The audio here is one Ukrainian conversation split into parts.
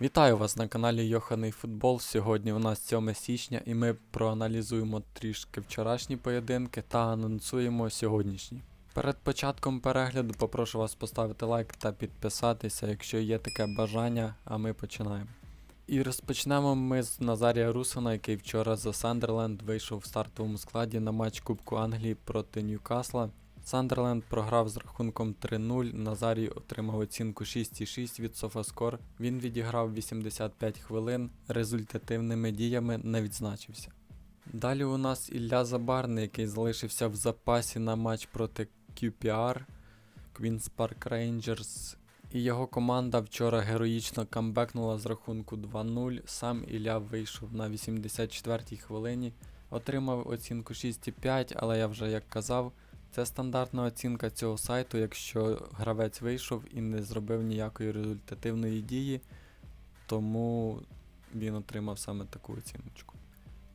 Вітаю вас на каналі Йоханий Футбол. Сьогодні у нас 7 січня і ми проаналізуємо трішки вчорашні поєдинки та анонсуємо сьогоднішні. Перед початком перегляду попрошу вас поставити лайк та підписатися, якщо є таке бажання, а ми починаємо. І розпочнемо ми з Назарія Русина, який вчора за Сандерленд вийшов в стартовому складі на матч Кубку Англії проти Ньюкасла. Сандерленд програв з рахунком 3-0. Назарій отримав оцінку 6,6 від Софаскор. Він відіграв 85 хвилин, результативними діями не відзначився. Далі у нас Ілля Забарний, який залишився в запасі на матч проти QPR Queen's Park Rangers. І його команда вчора героїчно камбекнула з рахунку 2-0. Сам Ілля вийшов на 84-й хвилині, отримав оцінку 6,5, але я вже як казав, це стандартна оцінка цього сайту, якщо гравець вийшов і не зробив ніякої результативної дії, тому він отримав саме таку оціночку.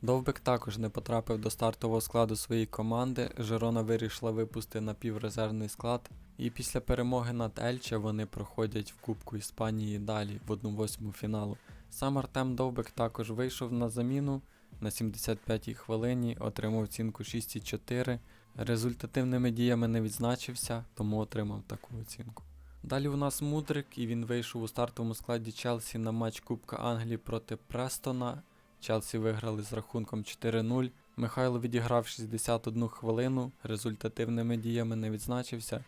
Довбик також не потрапив до стартового складу своєї команди. Жерона вирішила випустити напіврезервний склад. І після перемоги над Ельче вони проходять в Кубку Іспанії далі в 1-8 фіналу. Сам Артем Довбик також вийшов на заміну на 75-й хвилині, отримав оцінку 6,4. Результативними діями не відзначився, тому отримав таку оцінку. Далі у нас Мудрик, і він вийшов у стартовому складі Челсі на матч Кубка Англії проти Престона. Челсі виграли з рахунком 4-0. Михайло відіграв 61 хвилину, результативними діями не відзначився,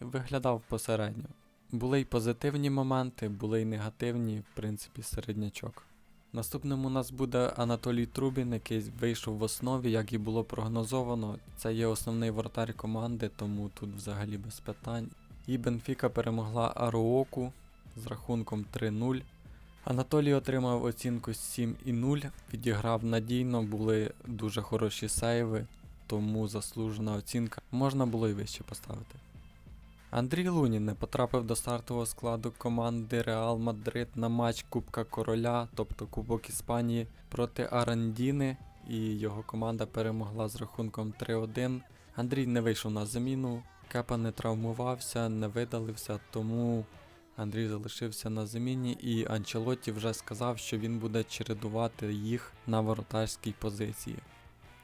виглядав посередньо. Були й позитивні моменти, були й негативні, в принципі, середнячок. Наступним у нас буде Анатолій Трубін, який вийшов в основі, як і було прогнозовано. Це є основний вратар команди, тому тут взагалі без питань. І Бенфіка перемогла Аруоку з рахунком 3-0. Анатолій отримав оцінку 7,0, відіграв надійно, були дуже хороші сейви, тому заслужена оцінка можна було й вище поставити. Андрій Лунін не потрапив до стартового складу команди Реал Мадрид на матч Кубка Короля, тобто Кубок Іспанії проти Арандіни, і його команда перемогла з рахунком 3-1. Андрій не вийшов на заміну, Кепа не травмувався, не видалився, тому Андрій залишився на заміні, і Анчелотті вже сказав, що він буде чередувати їх на воротарській позиції.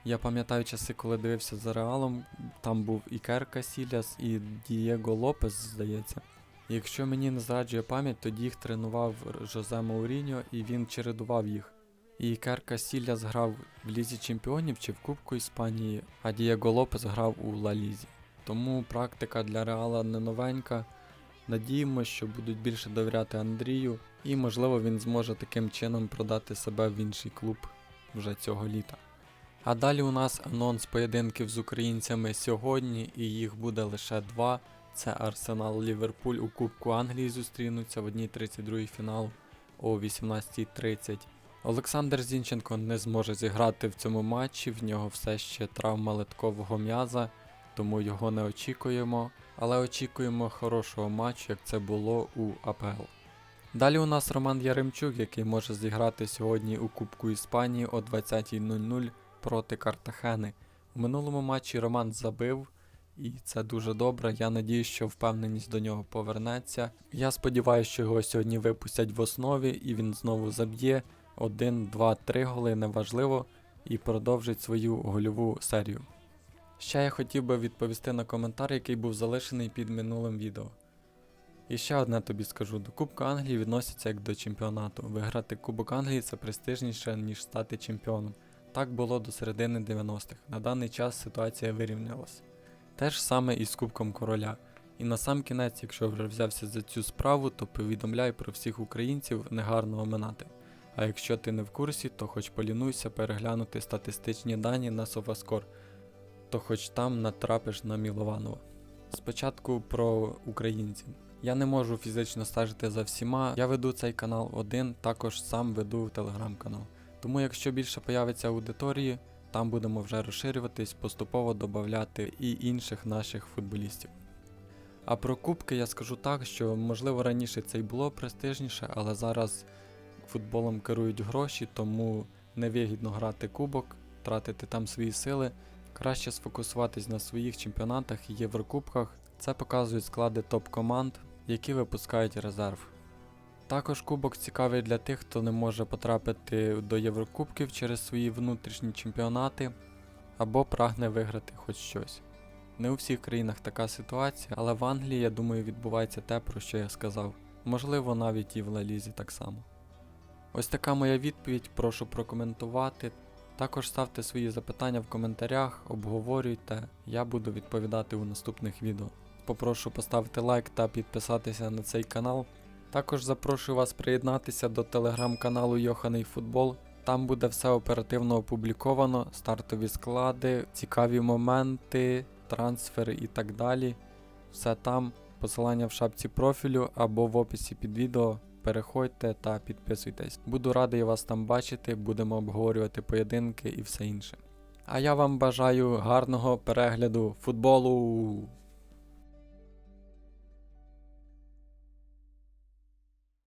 Я пам'ятаю часи, коли дивився за Реалом, там був і Керка Сіляс, і Дієго Лопес, здається. Якщо мені не зраджує пам'ять, тоді їх тренував Жозе Мауріньо і він чередував їх. І Керка Сіляс грав в Лізі Чемпіонів чи в Кубку Іспанії, а Дієго Лопес грав у Ла Лізі. Тому практика для Реала не новенька. Надіємося, що будуть більше довіряти Андрію, і можливо він зможе таким чином продати себе в інший клуб вже цього літа. А далі у нас анонс поєдинків з українцями сьогодні, і їх буде лише два. Це Арсенал Ліверпуль у Кубку Англії зустрінуться в 1.32 фінал о 18.30. Олександр Зінченко не зможе зіграти в цьому матчі, в нього все ще травма литкового м'яза, тому його не очікуємо, але очікуємо хорошого матчу, як це було у АПЛ. Далі у нас Роман Яремчук, який може зіграти сьогодні у Кубку Іспанії о 20.00 проти Картахени. У минулому матчі Роман забив, і це дуже добре. Я надію, що впевненість до нього повернеться. Я сподіваюся, що його сьогодні випустять в основі і він знову заб'є 1, 2, 3 голи, неважливо, і продовжить свою гольову серію. Ще я хотів би відповісти на коментар, який був залишений під минулим відео. І ще одне тобі скажу: до Кубка Англії відносяться як до чемпіонату. Виграти Кубок Англії це престижніше, ніж стати чемпіоном. Так було до середини 90-х. На даний час ситуація вирівнялась. Те ж саме і з Кубком Короля. І на сам кінець, якщо вже взявся за цю справу, то повідомляй про всіх українців негарно оминати. А якщо ти не в курсі, то хоч полінуйся переглянути статистичні дані на Софаскор, то хоч там натрапиш на Мілованова. Спочатку про українців. Я не можу фізично стежити за всіма. Я веду цей канал один, також сам веду телеграм-канал. Тому якщо більше появиться аудиторії, там будемо вже розширюватись, поступово додати і інших наших футболістів. А про кубки я скажу так, що можливо раніше це й було престижніше, але зараз футболом керують гроші, тому невигідно грати кубок, тратити там свої сили. Краще сфокусуватись на своїх чемпіонатах і єврокубках. Це показують склади топ-команд, які випускають резерв. Також кубок цікавий для тих, хто не може потрапити до Єврокубків через свої внутрішні чемпіонати або прагне виграти хоч щось. Не у всіх країнах така ситуація, але в Англії, я думаю, відбувається те, про що я сказав. Можливо, навіть і в Лалізі так само. Ось така моя відповідь, прошу прокоментувати. Також ставте свої запитання в коментарях, обговорюйте, я буду відповідати у наступних відео. Попрошу поставити лайк та підписатися на цей канал. Також запрошую вас приєднатися до телеграм-каналу Йоханий Футбол. Там буде все оперативно опубліковано, стартові склади, цікаві моменти, трансфери і так далі. Все там, посилання в шапці профілю або в описі під відео. Переходьте та підписуйтесь. Буду радий вас там бачити, будемо обговорювати поєдинки і все інше. А я вам бажаю гарного перегляду футболу!